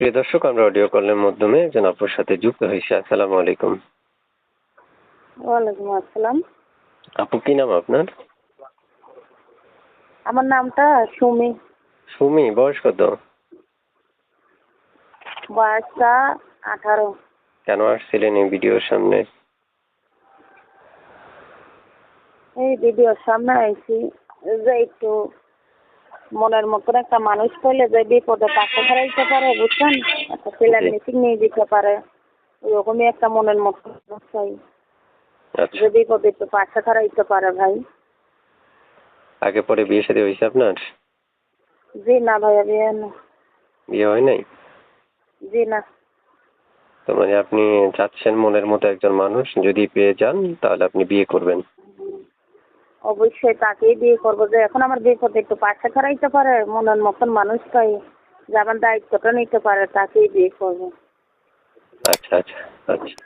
প্রিয় দর্শক আমরা অডিও কলের মাধ্যমে একজন আপুর সাথে যুক্ত হয়েছি। আসসালামু আলাইকুম। ওয়ালাইকুম আসসালাম। আপু কি নাম আপনার? আমার নামটা সুমি। সুমি বয়স কত? বয়সটা আঠারো। কেন আসছিলেন এই ভিডিওর সামনে? এই ভিডিওর সামনে আইছি যে একটু মনের মতন একটা মানুষ পেলে যে বিপদে পাশে খারাইতে পারে বুঝছেন? একটা ছেলের। মেশিন নিয়ে দিতে পারে ওরকমই একটা মনের মতন চাই আচ্ছা। যে বিপদে একটু পাশে খারাইতে পারে ভাই। আগে পরে বিয়ে শাদী হয়েছে আপনার? জি না ভাইয়া বিয়ে না বিয়ে হয় নাই? জি না। তো মানে আপনি চাচ্ছেন মনের মতো একজন মানুষ যদি পেয়ে যান তাহলে আপনি বিয়ে করবেন। অবশ্যই তাকেই বিয়ে করব। যে এখন আমার বিপদে একটু পাশে খারাইতে পারে, মনের মতন মানুষ পাই যে আমার দায়িত্বটা নিতে পারে, তাকেই বিয়ে করব। আচ্ছা আচ্ছা আচ্ছা।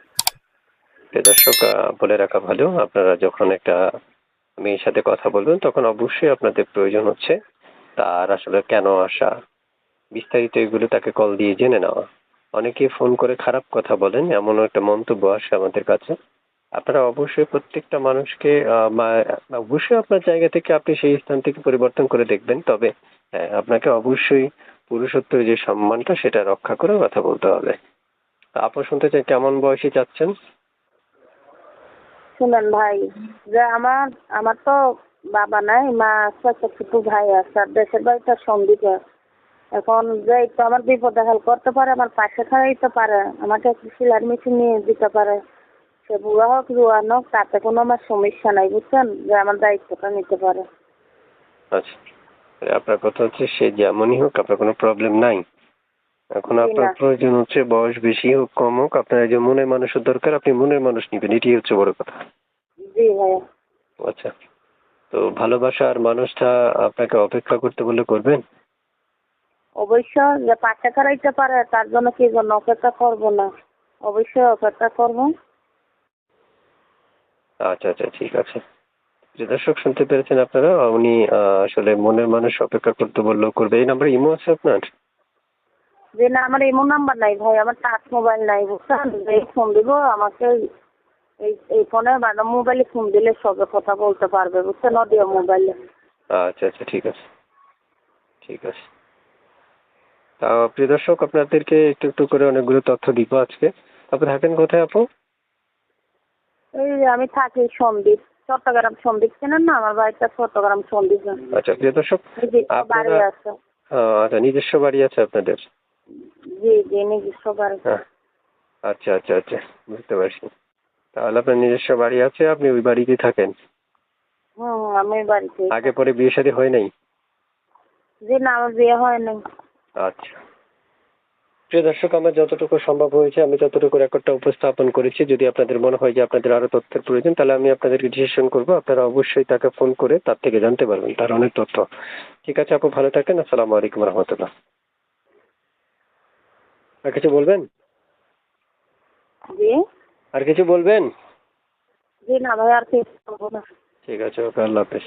দর্শক বলে রাখা ভালো, আপনারা যখন একটা মেয়ের সাথে কথা বলবেন, তখন অবশ্যই আপনাদের প্রয়োজন হচ্ছে তার আসলে কেন আসা। বিস্তারিত এগুলো তাকে কল দিয়ে জেনে নেওয়া। অনেকে ফোন করে খারাপ কথা বলেন এমন একটা মন্তব্য আসে আমাদের কাছে। আপনারা অবশ্যই প্রত্যেকটা মানুষকে আহ, অবশ্যই আপনার জায়গা থেকে আপনি সেই স্থান থেকে পরিবর্তন করে দেখবেন। তবে হ্যাঁ, আপনাকে অবশ্যই পুরুষত্বের যে সম্মানটা সেটা রক্ষা করে কথা বলতে হবে। তা আপনি শুনতে চাই কেমন বয়সী চাচ্ছেন শুনেন ভাই যে আমার আমার তো বাবা নাই মা আছে একটা ছোট ভাই আছে আর দেশের বাড়িটা সন্দিকে এখন যে একটু আমার বিপদে হেল্প করতে পারে আমার পাশে খাড়াইতে পারে আমাকে একটু সিলার মেশিন নিয়ে দিতে পারে। সে বুড়া হোক রুয়ান হোক তাতে কোনো আমার সমস্যা নাই বুঝছেন? যে আমার দায়িত্বটা নিতে পারে। আচ্ছা। আপনার কথা হচ্ছে সে যেমনই হোক আপনার কোনো প্রবলেম নাই। এখন আপনার প্রয়োজন হচ্ছে বয়স বেশি হোক কম হোক আপনার যে মনের মানুষের দরকার আপনি মনের মানুষ নিবেন এটাই হচ্ছে বড় কথা। জি ভাইয়া। আচ্ছা। তো ভালোবাসার মানুষটা আপনাকে অপেক্ষা করতে বলে করবেন? অবশ্য যে পাশে খাড়াইতে পারে তার জন্য কি জন্য অপেক্ষা করব না? অবশ্যই অপেক্ষা করব। আচ্ছা আচ্ছা ঠিক আছে। যে দর্শক শুনতে পেরেছেন আপনারা? উনি আসলে মনের মানুষ অপেক্ষা করতে বললেও করবে। এই নাম্বারে ইমো আছে আপনার? যে না আমার এমন নাম্বার নাই ভাই আমার টাচ মোবাইল নাই বুঝছেন? এই ফোন দিব আমাকে এই এই ফোনে মানে মোবাইলে ফোন দিলে সবে কথা বলতে পারবে বুঝছেন? অডিও মোবাইলে। আচ্ছা আচ্ছা ঠিক আছে। ঠিক আছে। তা প্রিয় দর্শক আপনাদেরকে একটু একটু করে অনেকগুলো তথ্য দিব আজকে। আপনি থাকেন কোথায় আপু? এই আমি থাকি সন্দ্বীপ চট্টগ্রাম সন্দ্বীপ চেনেন না? আমার বাড়িটা চট্টগ্রাম সন্দ্বীপ আচ্ছা প্রিয় দর্শক বাড়ি আছে। আচ্ছা নিজস্ব বাড়ি আছে আপনাদের? জি জি নিজস্ব বাড়ি। হ্যাঁ। আচ্ছা আচ্ছা আচ্ছা বুঝতে পারছি। তাহলে আপনার নিজস্ব বাড়ি আছে আপনি ওই বাড়িতেই থাকেন? হুম আমি বাড়িতে আগে পরে বিয়ে শাদী হয় নাই? জি না আমার বিয়ে হয় নাই। আচ্ছা। প্রিয় দর্শক আমার যতটুকু সম্ভব হয়েছে আমি ততটুকু রেকর্ডটা উপস্থাপন করেছি যদি আপনাদের মনে হয় যে আপনাদের আরও তথ্যের প্রয়োজন তাহলে আমি আপনাদেরকে ডিসিশন করব আপনারা অবশ্যই তাকে ফোন করে তার থেকে জানতে পারবেন তার অনেক তথ্য। ঠিক আছে আপু ভালো থাকেন আসসালামু আলাইকুম রহমতুল্লাহ। আর কিছু বলবেন? আর কিছু বলবেন? জি না ভাই আর কি করব না। ঠিক আছে ওকে আল্লাহ হাফেজ।